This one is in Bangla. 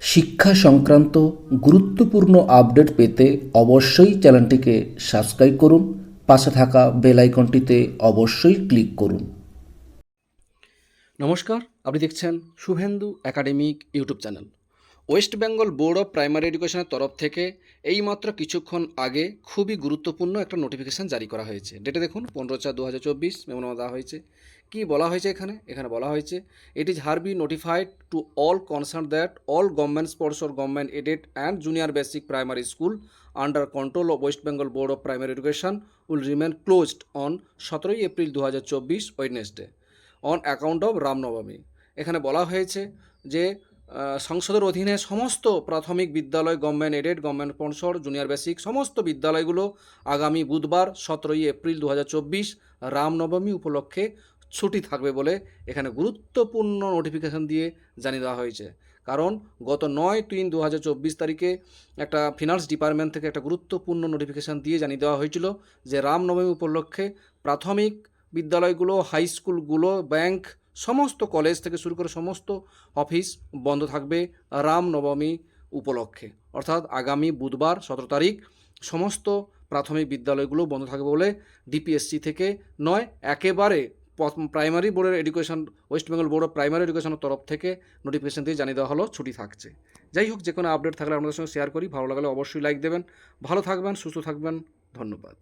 শিক্ষা সংক্রান্ত গুরুত্বপূর্ণ আপডেট পেতে অবশ্যই চ্যানেলটিকে সাবস্ক্রাইব করুন, পাশে থাকা বেল আইকনটিতে অবশ্যই ক্লিক করুন। নমস্কার, আপনি দেখছেন Shubhendu academic YouTube channel. West Bengal board of primary এডুকেশনের তরফ থেকে এইমাত্র কিছুক্ষণ আগে খুবই গুরুত্বপূর্ণ একটা নোটিফিকেশান জারি করা হয়েছে। ডেটে দেখুন, পনেরো চার দু হাজার চব্বিশ মেমোনামা দেওয়া হয়েছে। কী বলা হয়েছে এখানে? এখানে বলা হয়েছে it is hereby notified to all concern that all government sponsored or government aided and junior basic primary school under control of West Bengal board of primary education will remain closed on সতেরোই এপ্রিল দু হাজার চব্বিশ Wednesday on account of Ramnavami এখানে বলা হয়েছে যে সংসদের অধীনে সমস্ত প্রাথমিক বিদ্যালয় government aided government sponsored junior basic সমস্ত বিদ্যালয়গুলো আগামী বুধবার সতেরোই এপ্রিল দু হাজার চব্বিশ রামনবমী উপলক্ষে ছুটি থাকবে বলে এখানে গুরুত্বপূর্ণ নোটিফিকেশন দিয়ে জানিয়ে দেওয়া হয়েছে। কারণ গত নয় তিন দু তারিখে একটা ফিনান্স ডিপার্টমেন্ট থেকে একটা গুরুত্বপূর্ণ নোটিফিকেশন দিয়ে জানিয়ে দেওয়া হয়েছিল যে রামনবমী উপলক্ষে প্রাথমিক বিদ্যালয়গুলো হাই স্কুলগুলো ব্যাংক সমস্ত কলেজ থেকে শুরু করে সমস্ত অফিস বন্ধ থাকবে রামনবমী উপলক্ষে। অর্থাৎ আগামী বুধবার সতেরো তারিখ সমস্ত প্রাথমিক বিদ্যালয়গুলো বন্ধ থাকবে বলে ডিপিএসসি থেকে নয়, একেবারে প্রাইমারি বোর্ডের education West Bengal board of primary এডুকেশনের তরফ থেকে নোটিফিকেশন দিয়ে জানিয়ে দেওয়া হলো ছুটি থাকছে। যাই হোক, যে কোনো আপডেট থাকলে আপনাদের সঙ্গে শেয়ার করি। ভালো লাগলে অবশ্যই লাইক দেবেন। ভালো থাকবেন, সুস্থ থাকবেন। ধন্যবাদ।